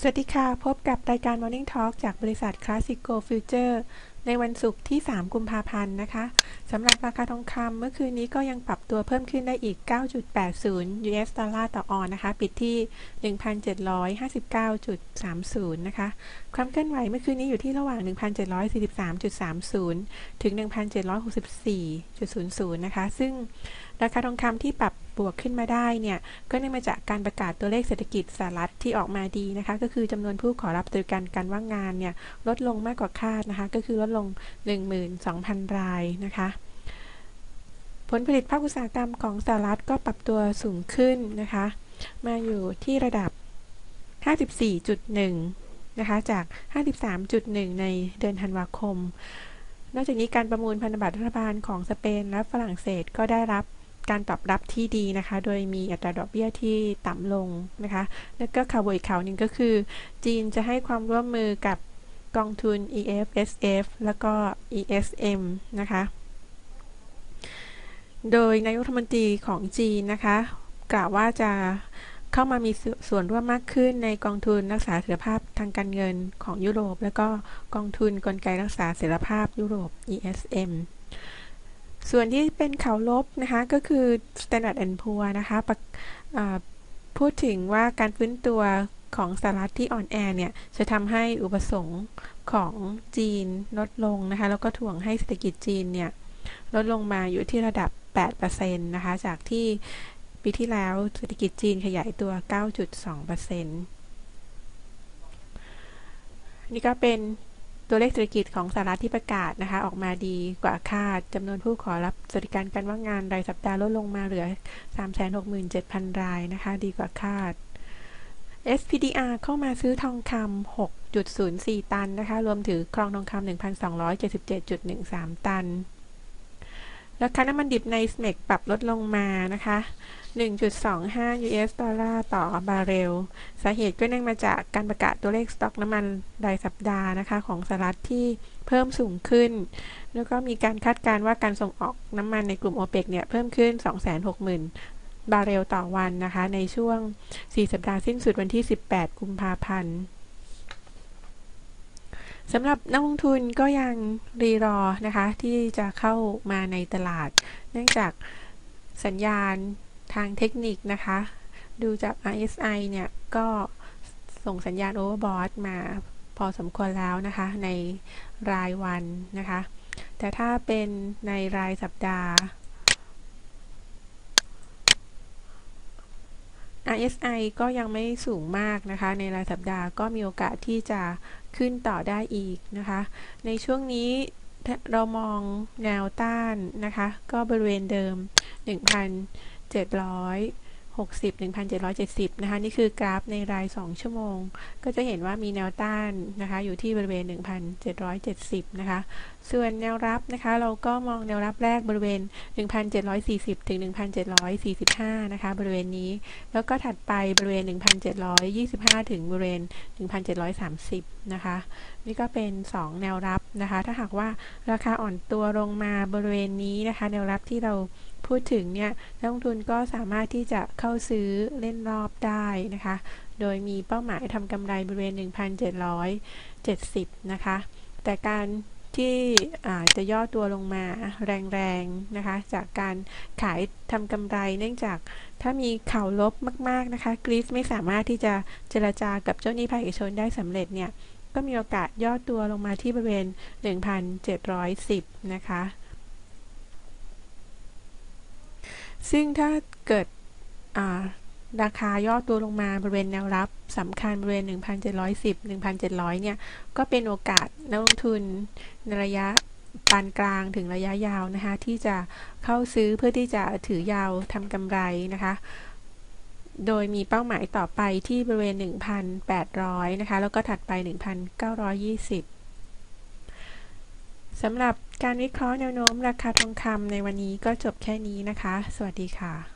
สวัสดีค่ะ พบกับรายการ Morning Talk จากบริษัท Classic Go Future ในวันศุกร์ที่ 3 กุมภาพันธ์นะคะสำหรับราคาทองคำเมื่อคืนนี้ก็ยังปรับตัวเพิ่มขึ้นได้อีก 9.80 US ดอลลาร์ต่อออนนะคะ ปิดที่ 1,759.30 นะคะ ความเคลื่อนไหวเมื่อคืนนี้อยู่ที่ระหว่าง 1,743.30 ถึง 1,764.00 นะคะ ซึ่งราคาทองคำที่ปรับ บวกขึ้นมาได้เนี่ย ก็เนื่องมาจากการประกาศตัวเลขเศรษฐกิจสหรัฐที่ออกมาดีนะคะ ก็คือจำนวนผู้ขอรับบริการการว่างงานเนี่ยลดลงมากกว่าคาดนะคะ ก็คือลดลง 12,000 รายนะคะผลผลิตภาคอุตสาหกรรมของสหรัฐก็ปรับตัวสูงขึ้นนะคะ มาอยู่ที่ระดับ 54.1 นะคะ จาก 53.1 ในเดือนธันวาคม นอกจากนี้การประมูลพันธบัตรรัฐบาลของสเปนและฝรั่งเศสก็ได้รับ การตอบรับที่ดีนะคะ โดยมีอัตราดอกเบี้ยที่ต่ำลงนะคะ แล้วก็ข่าวอีกข่าวหนึ่งก็คือ จีนจะให้ความร่วมมือกับกองทุน EFSF แล้วก็ ESM นะคะ โดยนายกรัฐมนตรีของจีนนะคะ กล่าวว่าจะเข้ามามีส่วนร่วมมากขึ้นในกองทุนรักษาเสถียรภาพทางการเงินของยุโรป และก็กองทุนกลไกรักษาเสถียรภาพยุโรป ESM ส่วนที่เป็นเข่าลบนะคะก็คือ Standard Poor นะคะพูดถึงว่าการฟื้นตัวของสหรัฐที่อ่อนแอเนี่ย จะทำให้อุปสงค์ของจีนลดลงนะคะ แล้วก็ถ่วงให้เศรษฐกิจจีนเนี่ย ลดลงมาอยู่ที่ระดับ 8%นะคะ จากที่ปีที่แล้วเศรษฐกิจจีนขยายตัว 9.2%นี่ก็เป็น ตัวเลขเศรษฐกิจของสหรัฐที่ประกาศนะคะ ออกมาดีกว่าคาดจำนวนผู้ขอรับสวัสดิการการว่างงานรายสัปดาห์ลดลงมาเหลือ 367,000 รายนะคะ ดีกว่าคาด SPDR เข้ามาซื้อทองคำ6.04 ตันนะคะ รวมถึงครองทองคำ1,277.13 ตัน ราคาน้ำมันดิบในสเมกปรับลดลงมานะคะ 1.25 US ดอลลาร์ต่อบาร์เรล สาเหตุก็เนื่องมาจากการประกาศตัวเลขสต็อกน้ำมันรายสัปดาห์นะคะของสหรัฐที่เพิ่มสูงขึ้น แล้วก็มีการคาดการณ์ว่าการส่งออกน้ำมันในกลุ่มโอเปกเนี่ยเพิ่มขึ้น 260,000 บาร์เรลต่อวันนะคะ ในช่วง 4 สัปดาห์สิ้นสุดวันที่ 18 กุมภาพันธ์ สำหรับนักลงทุนก็ยังรีรอนะคะ ที่จะเข้ามาในตลาด เนื่องจากสัญญาณทางเทคนิคนะคะ ดูจาก RSI เนี่ย ก็ส่งสัญญาณโอเวอร์บอทมาพอสมควรแล้วนะคะ ในรายวันนะคะ แต่ถ้าเป็นในรายสัปดาห์ RSI ก็ยังไม่สูงมากนะคะ ในรายสัปดาห์ก็มีโอกาสที่จะขึ้นต่อได้อีกนะคะ ในช่วงนี้เรามองแนวต้านนะคะ ก็บริเวณเดิม 1,700 60 1,770 นะคะ นี่คือกราฟในราย 2 ชั่วโมง ก็จะเห็นว่ามีแนวต้านนะคะ อยู่ที่บริเวณ 1,770 นะคะ ส่วนแนวรับนะคะ เราก็มองแนวรับแรกบริเวณ 1,740 ถึง 1,745 นะคะ บริเวณนี้ แล้วก็ถัดไปบริเวณ 1,725 ถึงบริเวณ 1,730 นะคะ นี่ก็เป็น 2 แนวรับ นะคะ ถ้าหากว่าราคาอ่อนตัวลงมาบริเวณนี้นะคะแนวรับที่เราพูดถึงเนี่ยนักลงทุนก็สามารถที่จะเข้าซื้อเล่นรอบได้นะคะ โดยมีเป้าหมายทำกำไรบริเวณ 1,770 นะคะ แต่การที่จจะย่อตัวลงมาแรงๆนะคะ จากการขายทำกำไร เนื่องจากถ้ามีข่าวลบมาก ๆนะคะ กรีซไม่สามารถที่จะเจรจากับเจ้าหนี้ภาคเอกชนได้สำเร็จเนี่ย ก็มีโอกาสย่อตัวลงมาที่บริเวณ 1,710 นะคะ ซึ่งถ้าเกิดราคาย่อตัวลงมาบริเวณแนวรับสำคัญบริเวณ 1,710 1,700 เนี่ย ก็เป็นโอกาสนักลงทุนในระยะปานกลางถึงระยะยาวนะคะ ที่จะเข้าซื้อเพื่อที่จะถือยาวทำกำไรนะคะ โดยมีเป้าหมายต่อไปที่บริเวณ 1,800 นะคะ แล้วก็ถัดไป 1,920 สำหรับการวิเคราะห์แนวโน้มราคาทองคำในวันนี้ก็จบแค่นี้นะคะ สวัสดีค่ะ